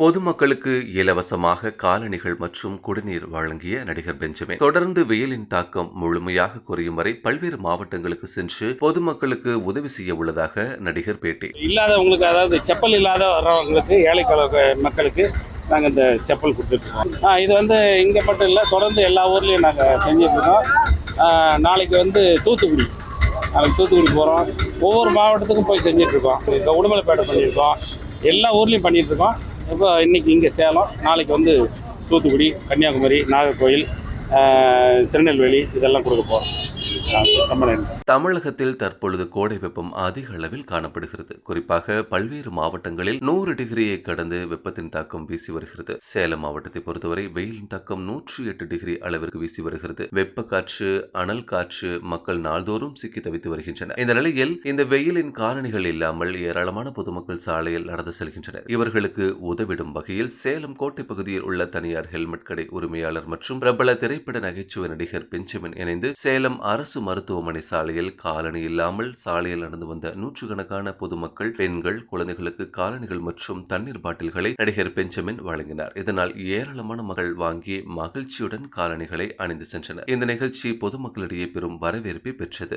பொதுமக்களுக்கு இலவசமாக காலணிகள் மற்றும் குடிநீர் வழங்கிய நடிகர் பெஞ்சமின். தொடர்ந்து வெயிலின் தாக்கம் முழுமையாக குறையும் வரை பல்வேறு மாவட்டங்களுக்கு சென்று பொதுமக்களுக்கு உதவி செய்ய உள்ளதாக நடிகர் பேட்டி. இல்லாதவங்களுக்கு அதாவது செப்பல் இல்லாத வர்றவங்களுக்கு ஏழை மக்களுக்கு நாங்கள் இந்த செப்பல் கொடுத்துட்ருக்கோம். இது வந்து இங்கே மட்டும் இல்லை தொடர்ந்து எல்லா ஊர்லேயும் நாங்கள் செஞ்சிட்ருக்கோம். நாளைக்கு வந்து தூத்துக்குடி நாளைக்கு தூத்துக்குடி போகிறோம் ஒவ்வொரு மாவட்டத்துக்கும் போய் செஞ்சிட்ருக்கோம். இப்போ உடுமலைப்பேட்டை பண்ணியிருக்கோம். எல்லா ஊர்லேயும் பண்ணிகிட்ருக்கோம் இப்போ இன்றைக்கி இங்கே சேலம் நாளைக்கு வந்து தூத்துக்குடி கன்னியாகுமரி நாகர்கோவில் திருநெல்வேலி இதெல்லாம் கொடுக்க போகிறோம் தமிழகத்தில் தற்பொழுது கோடை வெப்பம் அதிக அளவில் காணப்படுகிறது. குறிப்பாக பல்வேறு மாவட்டங்களில் நூறு டிகிரியை கடந்து வெப்பத்தின் தாக்கம் வீசி வருகிறது. சேலம் மாவட்டத்தை பொறுத்தவரை வெயிலின் தாக்கம் நூற்றி எட்டு டிகிரி அளவிற்கு வீசி வருகிறது. வெப்ப காற்று அனல் காற்று மக்கள் நாள்தோறும் சிக்கி தவித்து வருகின்றனர். இந்த நிலையில் இந்த வெயிலின் காரணிகள் இல்லாமல் ஏராளமான பொதுமக்கள் சாலையில் நடந்து செல்கின்றனர். இவர்களுக்கு உதவிடும் வகையில் சேலம் கோட்டை பகுதியில் உள்ள தனியார் ஹெல்மெட் கடை உரிமையாளர் மற்றும் பிரபல திரைப்பட நகைச்சுவை நடிகர் பெஞ்சமின் இணைந்து சேலம் அரசு அரசு மருத்துவமனை சாலையில் காலணி இல்லாமல் சாலையில் நடந்து வந்த நூற்றுக்கணக்கான பொதுமக்கள் பெண்கள் குழந்தைகளுக்கு காலணிகள் மற்றும் தண்ணீர் பாட்டில்களை நடிகர் பெஞ்சமின் வழங்கினார். இதனால் ஏராளமான மக்கள் வாங்கி மகிழ்ச்சியுடன் காலணிகளை அணிந்து சென்றனர். இந்த நிகழ்ச்சி பொதுமக்களிடையே பெரும் வரவேற்பை பெற்றது.